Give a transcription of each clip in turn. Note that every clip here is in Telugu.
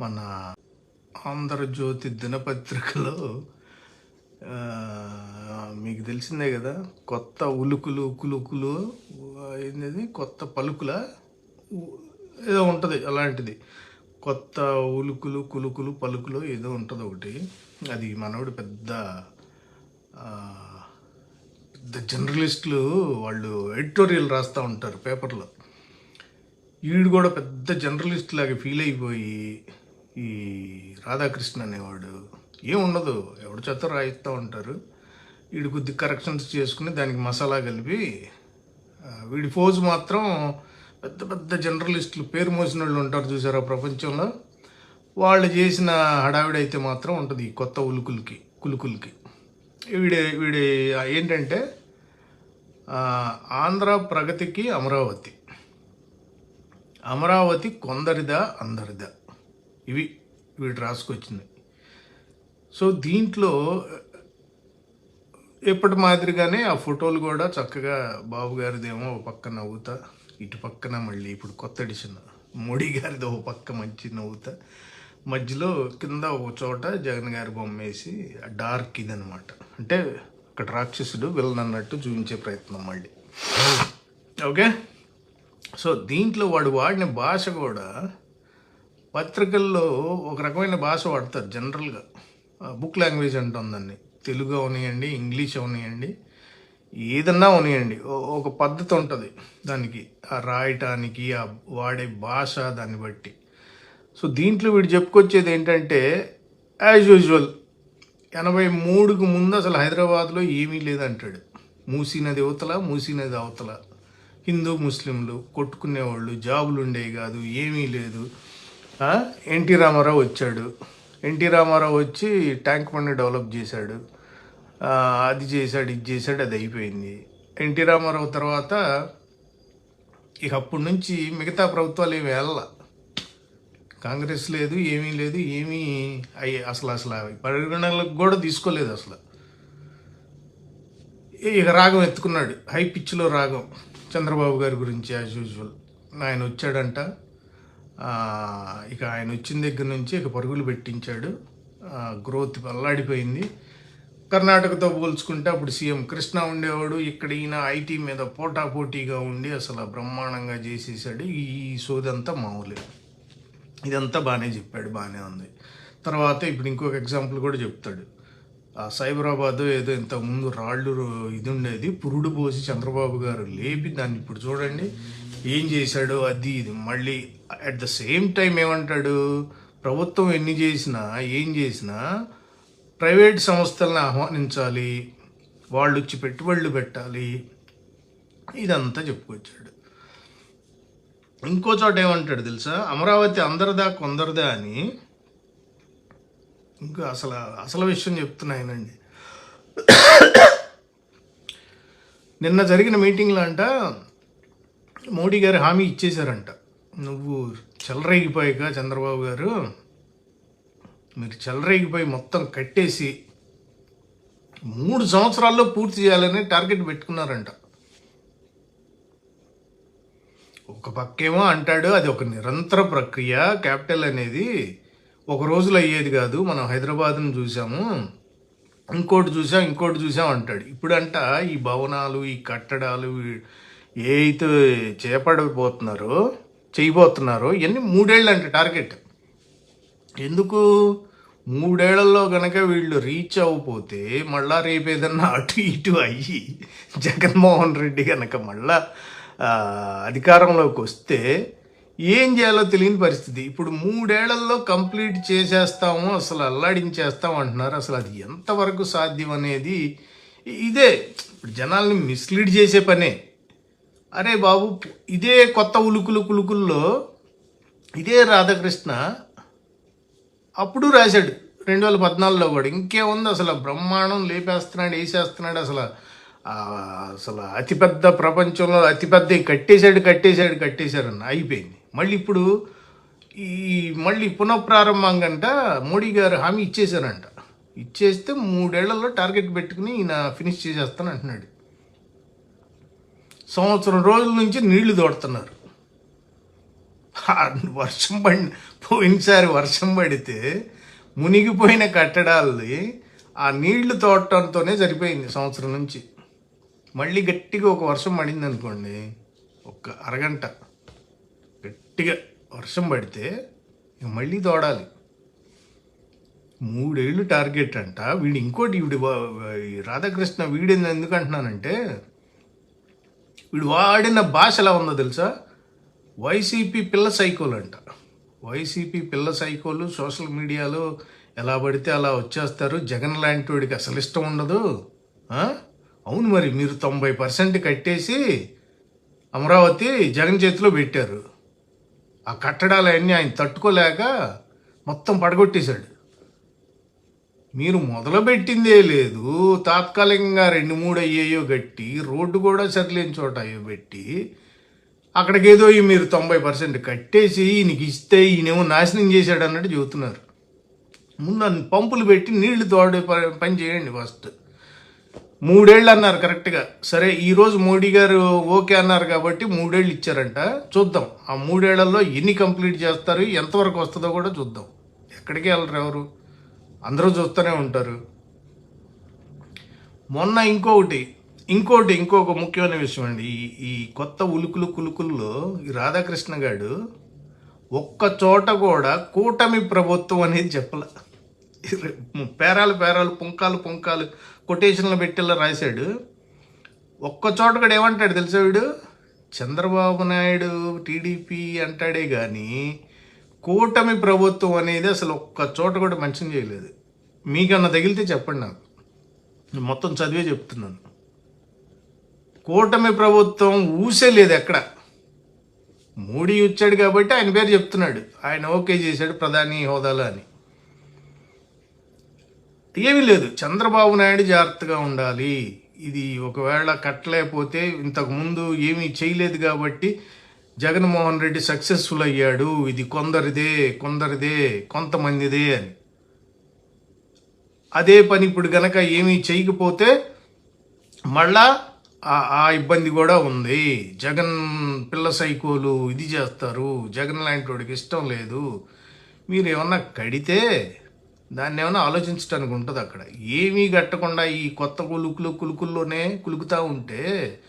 మన ఆంధ్రజ్యోతి దినపత్రికలో మీకు తెలిసిందే కదా కొత్త ఉలుకులు కులుకులు ఏంది కొత్త పలుకుల ఏదో ఉంటుంది అలాంటిది. కొత్త ఉలుకులు కులుకులు పలుకులు ఏదో ఉంటుంది ఒకటి. అది మనోడు పెద్ద పెద్ద జర్నలిస్టులు వాళ్ళు ఎడిటోరియల్ రాస్తూ ఉంటారు పేపర్లో. ఈడు కూడా పెద్ద జర్నలిస్ట్ లాగా ఫీల్ అయిపోయి ఈ రాధాకృష్ణ అనేవాడు ఏముండదు ఎవడు చేత రాయిస్తూ ఉంటారు. వీడి కొద్ది కరెక్షన్స్ చేసుకుని దానికి మసాలా కలిపి వీడి ఫోజ్ మాత్రం పెద్ద పెద్ద జర్నలిస్టులు పేరు మోసిన వాళ్ళు ఉంటారు చూసారా ప్రపంచంలో. వాళ్ళు చేసిన హడావిడైతే మాత్రం ఉంటుంది ఈ కొత్త ఉలుకులకి కులుకులకి. వీడి వీడి ఏంటంటే ఆంధ్ర ప్రగతికి అమరావతి. అమరావతి కొందరిదా అందరిదా. ఇవి వీడు రాసుకొచ్చింది. సో దీంట్లో ఎప్పటి మాదిరిగానే ఆ ఫోటోలు కూడా చక్కగా బాబు గారిదేమో ఒక పక్క నవ్వుతా ఇటు పక్కన మళ్ళీ ఇప్పుడు కొత్త ఎడిషన్ మోడీ గారిది ఒక పక్క మంచి నవ్వుతా. మధ్యలో కింద ఒక చోట జగన్ గారి బొమ్మ వేసి డార్క్ ఇదనమాట అంటే అక్కడ రాక్షసుడు విలన్ అన్నట్టు చూపించే ప్రయత్నం మళ్ళీ. ఓకే? సో దీంట్లో వాడు వాడిన భాష కూడా పత్రికల్లో ఒక రకమైన భాష వాడతారు జనరల్గా. బుక్ లాంగ్వేజ్ అంటుందండి తెలుగు అవనియండి ఇంగ్లీష్ అవనియండి ఏదన్నా అవనియండి. ఒక పద్ధతి ఉంటుంది దానికి. ఆ రాయటానికి ఆ వాడే భాష దాన్ని బట్టి. సో దీంట్లో వీడు చెప్పుకొచ్చేది ఏంటంటే యాజ్ యూజువల్ ఎనభై మూడుకు ముందు అసలు హైదరాబాద్లో ఏమీ లేదంటాడు. మూసినది అవతల మూసినది అవతల. హిందూ ముస్లింలు కొట్టుకునేవాళ్ళు జాబులు ఉండేవి కాదు ఏమీ లేదు. ఎన్టీ రామారావు వచ్చాడు. ఎన్టీ రామారావు వచ్చి ట్యాంక్ బండ్ డెవలప్ చేశాడు. అది చేశాడు ఇది చేశాడు అది అయిపోయింది. ఎన్టీ రామారావు తర్వాత ఇక అప్పటి నుంచి మిగతా ప్రభుత్వాలు ఏమి వెళ్ళ కాంగ్రెస్ లేదు ఏమీ లేదు ఏమీ అయ్యి అసలు అసలు అవి పరిగణనలకు కూడా తీసుకోలేదు అసలు. ఇక రాగం ఎత్తుకున్నాడు. హై పిచ్లో రాగం. చంద్రబాబు గారి గురించి యాజ్ యూజువల్ ఆయన వచ్చాడంట. ఇక ఆయన వచ్చిన దగ్గర నుంచి ఇక పరుగులు పెట్టించాడు. గ్రోత్ అల్లాడిపోయింది. కర్ణాటకతో పోల్చుకుంటే అప్పుడు సీఎం కృష్ణ ఉండేవాడు. ఇక్కడ ఈయన ఐటీ మీద పోటాపోటీగా ఉండి అసలు బ్రహ్మాండంగా చేసేసాడు. ఈ సోదంతా మామూలే. ఇదంతా బాగానే చెప్పాడు బాగానే ఉంది. తర్వాత ఇప్పుడు ఇంకొక ఎగ్జాంపుల్ కూడా చెప్తాడు. ఆ సైబరాబాద్ ఏదో ఇంత ముందు రాళ్ళు ఇది ఉండేది పురుడు పోసి చంద్రబాబు గారు లేపి దాన్ని ఇప్పుడు చూడండి. ఏం చేశాడో? అది ఇది. మళ్ళీ అట్ ద సేమ్ టైం ఏమంటాడు? ప్రభుత్వం ఎన్ని చేసినా ఏం చేసినా ప్రైవేట్ సంస్థలను ఆహ్వానించాలి వాళ్ళు వచ్చి పెట్టుబడులు పెట్టాలి. ఇదంతా చెప్పుకొచ్చాడు. ఇంకో చోట ఏమంటాడు తెలుసా? అమరావతి అందరిదా కొందరిదా అని. ఇంకా అసలు అసలు విషయం చెప్తున్నాయనండి నిన్న జరిగిన మీటింగ్లో అంట మోడీ గారు హామీ ఇచ్చేశారంట. నువ్వు చెలరేగిపోయాక చంద్రబాబు గారు. మీరు చెలరేగిపోయి మొత్తం కట్టేసి మూడు సంవత్సరాల్లో పూర్తి చేయాలని టార్గెట్ పెట్టుకున్నారంట. ఒక పక్కేమో అంటాడు అది ఒక నిరంతర ప్రక్రియ. క్యాపిటల్ అనేది ఒక రోజులో అయ్యేది కాదు. మనం హైదరాబాద్ను చూసాము ఇంకోటి చూసాం ఇంకోటి చూసాం అంటాడు. ఇప్పుడంట ఈ భవనాలు ఈ కట్టడాలు ఈ- ఏ అయితే చేపడబోతున్నారో చేయబోతున్నారో. ఇవన్నీ మూడేళ్ళు అంటే టార్గెట్. ఎందుకు? మూడేళ్ళలో గనక వీళ్ళు రీచ్ అవ్వకపోతే మళ్ళా రేపు ఏదన్నా అటు ఇటు అయ్యి జగన్మోహన్ రెడ్డి కనుక మళ్ళా అధికారంలోకి వస్తే ఏం చేయాలో తెలియని పరిస్థితి. ఇప్పుడు మూడేళ్ళలో కంప్లీట్ చేసేస్తాము అసలు అల్లాడించేస్తాం అంటున్నారు. అసలు అది ఎంతవరకు సాధ్యం అనేది ఇదే. ఇప్పుడు జనాల్ని మిస్లీడ్ చేసే పనే. అరే బాబు ఇదే కొత్త ఉలుకులు కులుకుల్లో ఇదే రాధాకృష్ణ అప్పుడు రాశాడు. రెండు వేల పద్నాలుగులో కూడా. ఇంకేముంది అసలు. బ్రహ్మాండం లేపేస్తున్నాడు వేసేస్తున్నాడు అసలు. అసలు అతిపెద్ద ప్రపంచంలో అతిపెద్ద కట్టేశాడు కట్టేశాడు కట్టేశాడన్న అయిపోయింది. మళ్ళీ ఇప్పుడు ఈ మళ్ళీ పునఃప్రారంభంగంట మోడీ గారు హామీ ఇచ్చేశారంట. ఇచ్చేస్తే మూడేళ్ళలో టార్గెట్ పెట్టుకుని ఈయన ఫినిష్ చేసేస్తాను అంటున్నాడు సంవత్సరం రోజుల నుంచి నీళ్ళు తోడుతున్నారు. వర్షం పడి పోయినసారి వర్షం పడితే మునిగిపోయిన కట్టడాల్ని ఆ నీళ్ళు తోడటంతోనే సరిపోయింది సంవత్సరం నుంచి. మళ్ళీ గట్టిగా ఒక వర్షం పడింది అనుకోండి ఒక అరగంట గట్టిగా వర్షం పడితే మళ్ళీ తోడాలి. మూడేళ్ళు టార్గెట్ అంట. వీడు ఇంకోటి వీడి రాధాకృష్ణ వీడింది ఎందుకు అంటున్నానంటే వీడు వాడిన భాష ఎలా ఉందో తెలుసా? వైసీపీ పిల్ల సైకోలు అంట. వైసీపీ పిల్ల సైకోలు సోషల్ మీడియాలో ఎలా పడితే అలా వచ్చేస్తారు. జగన్ లాంటి వాడికి అసలు ఇష్టం ఉండదు. అవును మరి మీరు తొంభై పర్సెంట్ కట్టేసి అమరావతి జగన్ చేతిలో పెట్టారు. ఆ కట్టడాలన్నీ ఆయన తట్టుకోలేక మొత్తం పడగొట్టేశాడు. మీరు మొదలుపెట్టిందే లేదు. తాత్కాలికంగా రెండు మూడు అయ్యాయో గట్టి రోడ్డు కూడా సరిలేని చోట అయ్యో పెట్టి అక్కడికేదో ఈ మీరు తొంభై పర్సెంట్ కట్టేసి ఈయనకి ఇస్తే ఈయనేమో నాశనం చేశాడు అన్నట్టు చెబుతున్నారు. ముందు పంపులు పెట్టి నీళ్ళు తోడే పని చేయండి ఫస్ట్. మూడేళ్ళు అన్నారు కరెక్ట్గా. సరే ఈరోజు మోడీ గారు ఓకే అన్నారు కాబట్టి మూడేళ్ళు ఇచ్చారంట. చూద్దాం. ఆ మూడేళ్ళలో ఎన్ని కంప్లీట్ చేస్తారు ఎంతవరకు వస్తుందో కూడా చూద్దాం. ఎక్కడికి వెళ్ళరు ఎవరు? అందరూ చూస్తూనే ఉంటారు. మొన్న ఇంకొకటి ఇంకోటి ఇంకొక ముఖ్యమైన విషయం అండి. ఈ ఈ కొత్త ఉలుకులు కులుకుల్లో ఈ రాధాకృష్ణ గారు ఒక్క చోట కూడా కూటమి ప్రభుత్వం అనేది చెప్పలే. పేరాలు పేరాలు పుంకాలు పుంకాలు కొటేషన్లు పెట్టేలా రాశాడు. ఒక్క చోట కూడా ఏమంటాడు తెలుసా వీడు? చంద్రబాబు నాయుడు టీడీపీ అంటాడే కానీ కూటమి ప్రభుత్వం అనేది అసలు ఒక్క చోట కూడా మెన్షన్ చేయలేదు. మీకన్నా తగిలితే చెప్పండి నాకు. మొత్తం చదివే చెప్తున్నాను. కూటమి ప్రభుత్వం ఊసే లేదు ఎక్కడ? మోడీ వచ్చాడు కాబట్టి ఆయన పేరు చెప్తున్నాడు. ఆయన ఓకే చేశాడు ప్రధాని హోదాలో అని. ఏమీ లేదు. చంద్రబాబు నాయుడు జాగ్రత్తగా ఉండాలి. ఇది ఒకవేళ కట్టలేకపోతే ఇంతకుముందు ఏమీ చేయలేదు కాబట్టి జగన్మోహన్ రెడ్డి సక్సెస్ఫుల్ అయ్యాడు. ఇది కొందరిదే కొందరిదే కొంతమందిదే అని. అదే పని ఇప్పుడు గనక ఏమీ చేయకపోతే మళ్ళా ఆ- ఇబ్బంది కూడా ఉంది. జగన్ పిల్ల సైకోలు ఇది చేస్తారు. జగన్ లాంటి వాడికి ఇష్టం లేదు. మీరు ఏమన్నా కడితే దాన్ని ఏమైనా ఆలోచించడానికి ఉంటుంది అక్కడ. ఏమీ కట్టకుండా ఈ కొత్త కులుకులు కులుకుల్లోనే కులుకుతూ ఉంటే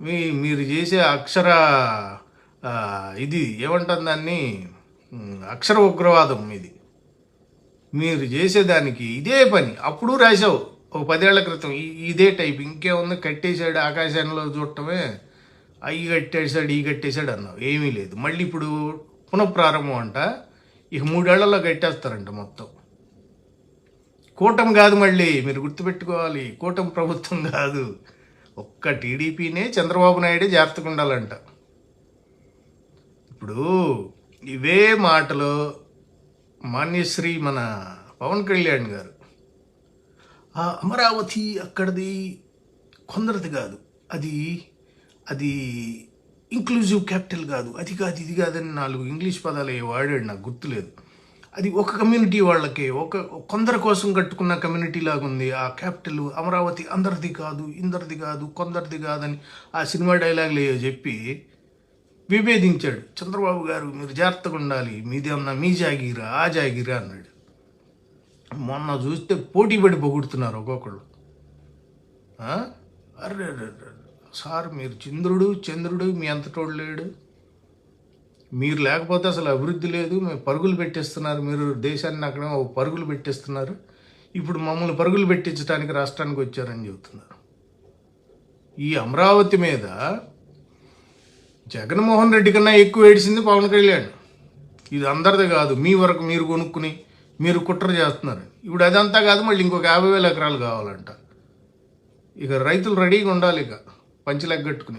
మీ మీరు చేసే అక్షర ఇది ఏమంటారు దాన్ని? అక్షర ఉగ్రవాదం ఇది. మీరు చేసేదానికి ఇదే పని. అప్పుడు రాసావు ఒక పదేళ్ళ క్రితం. ఇదే టైప్. ఇంకేముంది? కట్టేశాడు ఆకాశంలో చూడటమే. అవి కట్టేశాడు ఈ కట్టేశాడు అన్నావు. ఏమీ లేదు. మళ్ళీ ఇప్పుడు పునఃప్రారంభం అంట. ఇక మూడేళ్ళలో కట్టేస్తారంట మొత్తం. కూటమి కాదు మళ్ళీ. మీరు గుర్తుపెట్టుకోవాలి. కూటమి ప్రభుత్వం కాదు. ఒక్క టీడీపీనే చంద్రబాబు నాయుడే జాగ్రత్తగా ఉండాలంట. ఇప్పుడు ఇవే మాటలు మాన్యశ్రీ మన పవన్ కళ్యాణ్ గారు. ఆ అమరావతి అక్కడిది కొందరిది కాదు. అది అది ఇంక్లూజివ్ క్యాపిటల్ కాదు. అది కాదు ఇది కాదని నాలుగు ఇంగ్లీష్ పదాలు ఏ వాడాడు నాకు గుర్తులేదు. అది ఒక కమ్యూనిటీ వాళ్ళకే ఒక కొందరి కోసం కట్టుకున్న కమ్యూనిటీ లాగా ఉంది ఆ క్యాపిటల్ అమరావతి అందరిది కాదు ఇందరిది కాదు కొందరిది కాదని ఆ సినిమా డైలాగులు ఏవో చెప్పి విభేదించాడు. చంద్రబాబు గారు మీరు జాగ్రత్తగా ఉండాలి. మీదేమన్నా మీ జాగీరా ఆ జాగీరా అన్నాడు. మొన్న చూస్తే పోటీ పడి పొగుడుతున్నారు ఒక్కొక్కళ్ళు. అరే సార్ మీరు చంద్రుడు చంద్రుడు మీ అంతటోడు లేడు. మీరు లేకపోతే అసలు అభివృద్ధి లేదు. మేము పరుగులు పెట్టేస్తున్నారు. మీరు దేశాన్ని అక్కడ పరుగులు పెట్టేస్తున్నారు. ఇప్పుడు మమ్మల్ని పరుగులు పెట్టించడానికి రాష్ట్రానికి వచ్చారని చెబుతున్నారు. ఈ అమరావతి మీద జగన్మోహన్ రెడ్డి కన్నా ఎక్కువ ఏడిసింది పవన్ కళ్యాణ్. ఇది అందరిది కాదు. మీ వరకు మీరు కొనుక్కుని మీరు కుట్ర చేస్తున్నారు. ఇప్పుడు అదంతా కాదు మళ్ళీ ఇంకొక యాభై వేల ఎకరాలు కావాలంట. ఇక రైతులు రెడీగా ఉండాలి ఇక పంచలెగ్గట్టుకుని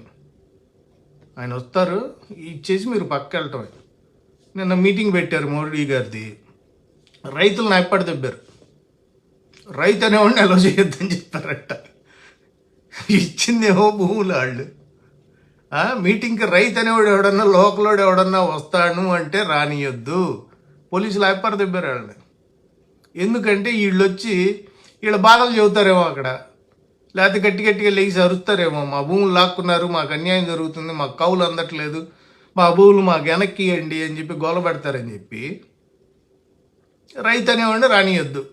ఆయన వస్తారు ఇచ్చేసి మీరు పక్క వెళ్ళటమే. నిన్న మీటింగ్ పెట్టారు మోడీ గారిది. రైతులను ఎప్పటి దెబ్బారు? రైతు అనేవాడిని ఎలా చేయొద్దని చెప్పారట. ఇచ్చిందేమో భూములు వాళ్ళు. మీటింగ్కి రైతు అనేవాడు ఎవడన్నా లోకలోడు ఎవడన్నా వస్తాను అంటే రానియొద్దు. పోలీసులు అయిపోరు దెబ్బారు వాళ్ళని. ఎందుకంటే వీళ్ళు వచ్చి వీళ్ళ బాధలు చెబుతారేమో అక్కడ. లేకపోతే గట్టి గట్టిగా లేచి అరుస్తారేమో. మా భూములు లాక్కున్నారు మాకు అన్యాయం జరుగుతుంది మాకు కౌలు అందట్లేదు మా భూములు మాకు వెనక్కి ఇవ్వండి అని చెప్పి గోల పెడతారని చెప్పి రైతు అనేవాడిని రానియొద్దు.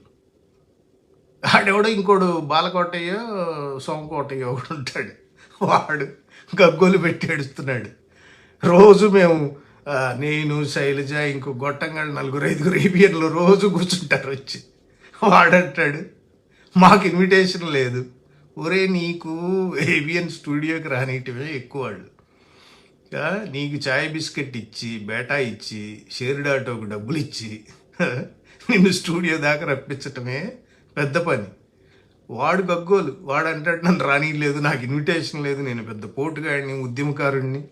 ఆడెవడో ఇంకోడు బాలకోటయ్యో సోమకోటయ్యో ఒకడు ఉంటాడు. వాడు గగ్గోలు పెట్టి ఏడుస్తున్నాడు. రోజు మేము నేను శైలజ ఇంకో గొట్టంగాళ్ళు నలుగురు ఐదుగురు ఏబిఎన్లో రోజు కూర్చుంటారు వచ్చి. వాడంటాడు మాకు ఇన్విటేషన్ లేదు. ఒరే నీకు ఏబిఎన్ స్టూడియోకి రానిటివే ఎక్కువ వాళ్ళు నీకు చాయ్ బిస్కెట్ ఇచ్చి బేటా ఇచ్చి షేర్డ్ ఆటోకు డబ్బులు ఇచ్చి నిన్ను స్టూడియో దాకా రప్పించటమే పెద్ద పని. వాడు గగ్గోలు. వాడు అంటాడు నన్ను రానియలేదు నాకు ఇన్విటేషన్ లేదు నేను పెద్ద పోటుగాడిని ఉద్యమకారుడిని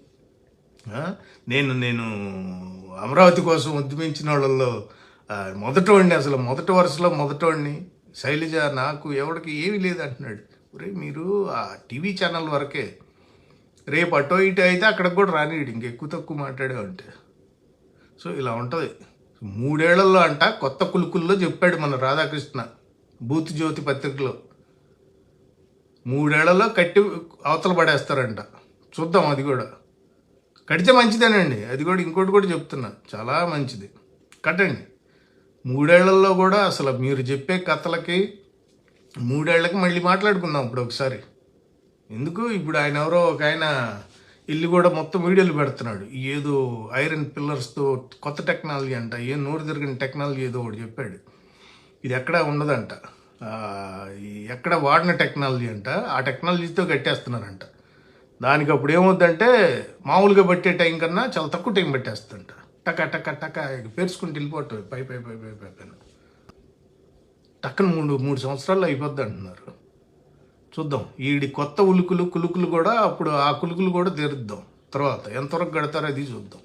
నేను నేను అమరావతి కోసం ఉద్యమించిన వాళ్ళల్లో ఆ, మొదటోడిని అసలు మొదటి వరుసలో మొదటోడిని. శైలజ నాకు ఎవడికి ఏమీ లేదు అంటున్నాడు. ఒరే మీరు ఆ టీవీ ఛానల్ వరకే రేపు అటో ఇటు అయితే అక్కడికి కూడా రానిడు ఇంకెక్కువ తక్కువ మాట్లాడే ఉంటే సో ఇలా ఉంటుంది. మూడేళ్ళలో అంట కొత్త కులుకుల్లో చెప్పాడు మన రాధాకృష్ణ బూత్ జ్యోతి పత్రికలో. మూడేళ్ళలో కట్టి అవతల పడేస్తారంట. చూద్దాం అది కూడా. కడితే మంచిదేనండి. అది కూడా ఇంకోటి కూడా చెప్తున్నా. చాలా మంచిది. కట్టండి. మూడేళ్ళలో కూడా అసలు మీరు చెప్పే కథలకి మూడేళ్ళకి మళ్ళీ మాట్లాడుకుందాం ఇప్పుడు ఒకసారి. ఎందుకు? ఇప్పుడు ఆయన ఎవరో ఒక ఆయన ఇల్లు కూడా మొత్తం వీడియోలు పెడుతున్నాడు. ఏదో ఐరన్ పిల్లర్స్తో కొత్త టెక్నాలజీ అంట. ఏ నోరు తిరిగిన టెక్నాలజీ ఏదో ఒకటి చెప్పాడు. ఇది ఎక్కడా ఉండదంట. ఎక్కడ వాడిన టెక్నాలజీ అంట ఆ టెక్నాలజీతో కట్టేస్తున్నారంట. దానికి అప్పుడు ఏమవుద్దంటే మామూలుగా పట్టే టైం కన్నా చాలా తక్కువ టైం పెట్టేస్తుంట. టక టక టక ఇక పేర్చుకుంటూ వెళ్ళిపోవటం పై పై పై పై పై పైన. టక్కన మూడు మూడు సంవత్సరాలు అయిపోద్ది అంటున్నారు. చూద్దాం. ఈడి కొత్త ఉలుకులు కులుకులు కూడా అప్పుడు ఆ కులుకులు కూడా తీరుద్దాం. తర్వాత ఎంతవరకు కడతారో అది చూద్దాం.